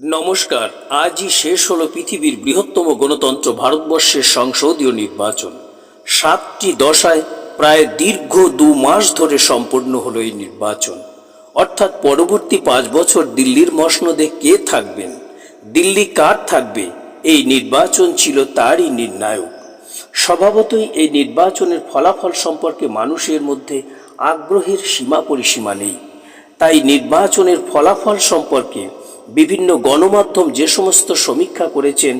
নমস্কার, আজই শেষ হলো পৃথিবীর বৃহত্তম গণতন্ত্র ভারতবর্ষের সংসদীয় নির্বাচন। সাতটি দশায় প্রায় দীর্ঘ দু মাস ধরে সম্পন্ন হলো এই নির্বাচন। অর্থাৎ পরবর্তী পাঁচ বছর দিল্লির মসনদে কে থাকবেন? দিল্লি কার থাকবে? এই নির্বাচন ছিল তারই নির্ণায়ক। স্বভাবতই এই নির্বাচনের ফলাফল সম্পর্কে মানুষের মধ্যে আগ্রহের সীমা পরিসীমা নেই। তাই নির্বাচনের ফলাফল সম্পর্কে বিভিন্ন গণমাধ্যম যে সমস্ত সমীক্ষা করেছেন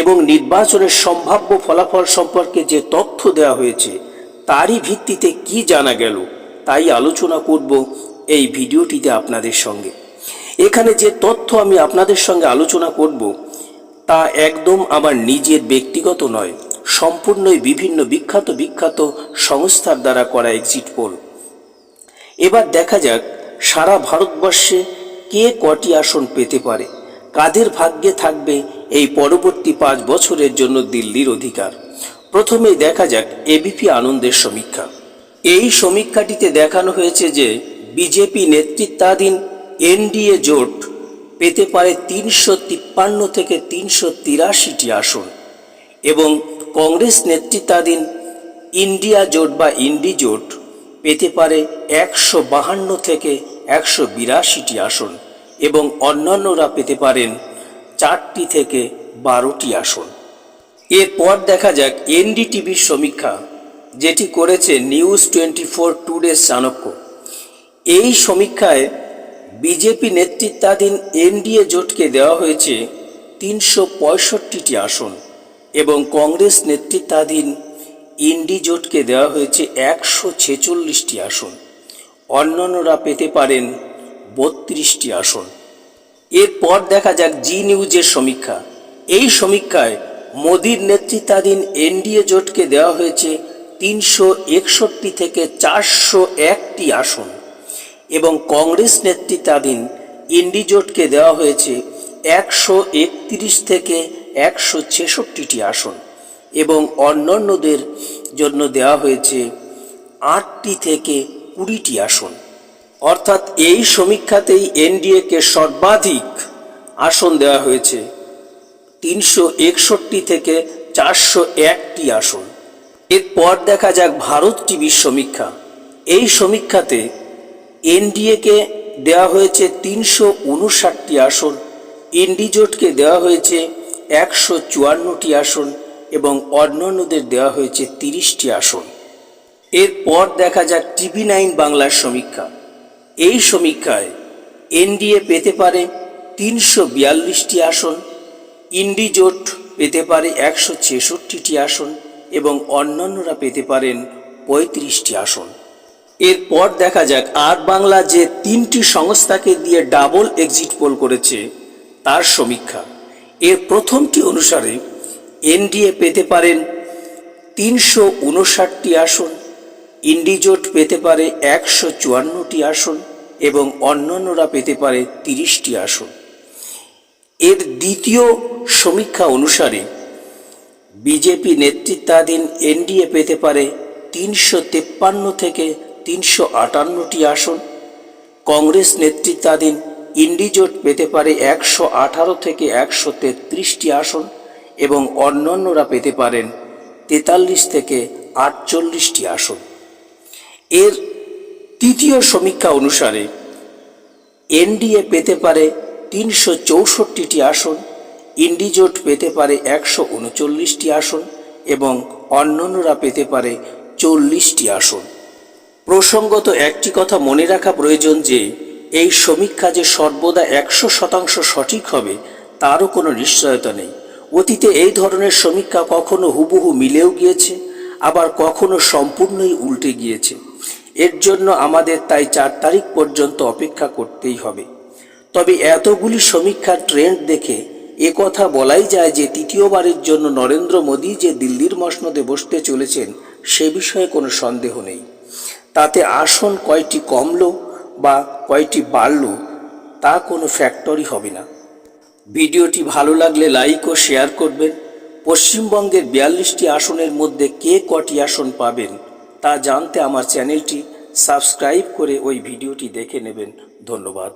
এবং নির্বাচনের সম্ভাব্য ফলাফল সম্পর্কে যে তথ্য দেওয়া হয়েছে, তারই ভিত্তিতে কি জানা গেল, তাই আলোচনা করব এই ভিডিওটিতে আপনাদের সঙ্গে। এখানে যে তথ্য আমি আপনাদের সঙ্গে আলোচনা করব, তা একদম আমার নিজের ব্যক্তিগত নয়, সম্পূর্ণই বিভিন্ন বিখ্যাত বিখ্যাত সংস্থার দ্বারা করা এক্সিট পোল এবার দেখা যাক, সারা ভারতবর্ষে কে কটি আসন পেতে পারে? কাদের ভাগ্যে থাকবে এই পরবর্তী পাঁচ বছরের জন্য দিল্লির অধিকার? প্রথমেই দেখা যাক এবিপি আনন্দের সমীক্ষা। এই সমীক্ষাটিতে দেখানো হয়েছে যে বিজেপি নেতৃত্বাধীন এনডিএ জোট পেতে পারে তিনশো তিপ্পান্ন থেকে তিনশো তিরাশিটি আসন এবং কংগ্রেস নেতৃত্বাধীন ইন্ডিয়া জোট বা ইন্ডি জোট পেতে পারে একশো বাহান্ন থেকে একশো বিরাশিটি আসন এবং অন্যান্যরা পেতে পারেন চারটি থেকে বারোটি আসন। এরপর দেখা যাক এনডিটিভির সমীক্ষা, যেটি করেছে news twenty four today's Chanakya এই সমীক্ষায় বিজেপি নেতৃত্বাধীন এনডিএ জোটকে দেওয়া হয়েছে তিনশো পঁয়ষট্টিটি আসন এবং কংগ্রেস নেতৃত্বাধীন ইন্ডি জোটকে দেওয়া হয়েছে একশো ছেচল্লিশটি আসন। অন্যান্যরা পেতে পারেন বত্রিশটি আসন। এরপর দেখা যাক জি নিউজের সমীক্ষা। এই সমীক্ষায় মোদির নেতৃত্বাধীন এনডিএ জোটকে দেওয়া হয়েছে তিনশো একষট্টি থেকে চারশো একটি আসন এবং কংগ্রেস নেতৃত্বাধীন ইন্ডি জোটকে দেওয়া হয়েছে একশো একত্রিশ থেকে একশো ছেষট্টিটি আসন এবং অন্যান্যদের জন্য দেওয়া হয়েছে আটটি থেকে কুড়িটি আসন। অর্থাৎ এই সমীক্ষাতেই এনডিএকে সর্বাধিক আসন দেওয়া হয়েছে। তিনশো একষট্টি থেকে চারশো একটি আসন। এরপর দেখা যাক ভারত টিভির সমীক্ষা। এই সমীক্ষাতে এনডিএকে দেওয়া হয়েছে তিনশো উনষাটটি আসন ইন্ডিজোটকে দেওয়া হয়েছে একশো চুয়ান্নটি আসন এবং অন্যান্যদের দেওয়া হয়েছে তিরিশটি আসন। এরপর দেখা যাক টিভি নাইন বাংলার সমীক্ষা। এই সমীক্ষায় এনডিএ পেতে পারে তিনশো বিয়াল্লিশটি আসন, ইন্ডিজোট পেতে পারে একশো ছেষট্টিটি আসন এবং অন্যান্যরা পেতে পারেন পঁয়ত্রিশটি আসন। এরপর দেখা যাক আর বাংলা যে তিনটি সংস্থাকে দিয়ে ডাবল এক্সিট পোল করেছে, তার সমীক্ষা। এর প্রথমটি অনুসারে এনডিএ পেতে পারেন তিনশো উনষাটটি আসন ইন্ডিজোট পেতে পারে একশো চুয়ান্নটি আসন এবং অন্যান্যরা পেতে পারে তিরিশটি আসন। এর দ্বিতীয় সমীক্ষা অনুসারে বিজেপি নেতৃত্বাধীন এনডিএ পেতে পারে তিনশো তেপ্পান্ন থেকে তিনশো আটান্নটি আসন। কংগ্রেস নেতৃত্বাধীন ইন্ডিজোট পেতে পারে একশো আঠারো থেকে একশো তেত্রিশটি আসন এবং অন্যান্যরা পেতে পারেন তেতাল্লিশ থেকে আটচল্লিশটি আসন। এর তৃতীয় সমীক্ষা অনুসারে, এনডিএ পেতে পারে তিনশো চৌষট্টিটি আসন, ইন্ডিজোট পেতে পারে একশো উনচল্লিশটি আসন এবং অন্যান্যরা পেতে পারে চল্লিশটি আসন। প্রসঙ্গত একটি কথা মনে রাখা প্রয়োজন যে, এই সমীক্ষা যে সর্বদা একশো শতাংশ সঠিক হবে, তারও কোনো নিশ্চয়তা নেই। অতীতে এই ধরনের সমীক্ষা কখনো হুবহু মিলেও গিয়েছে, আবার কখনো সম্পূর্ণই উল্টে গিয়েছে। এর জন্য আমাদের তাই চার তারিখ পর্যন্ত অপেক্ষা করতেই হবে। তবে এতগুলি সমীক্ষার ট্রেন্ড দেখে এ কথা বলাই যায় যে তৃতীয়বারের জন্য নরেন্দ্র মোদী যে দিল্লির মসনদে বসতে চলেছেন, সে বিষয়ে কোনো সন্দেহ নেই। তাতে আসন কয়টি কমলো বা কয়টি বাড়ল, তা কোনো ফ্যাক্টরি হবে না। ভিডিওটি ভালো লাগলে লাইক ও শেয়ার করবেন। পশ্চিমবঙ্গের বিয়াল্লিশটি আসনের মধ্যে কে কটি আসন পাবেন তা জানতে আমার চ্যানেলটি সাবস্ক্রাইব করে ওই ভিডিওটি দেখে নেবেন। ধন্যবাদ।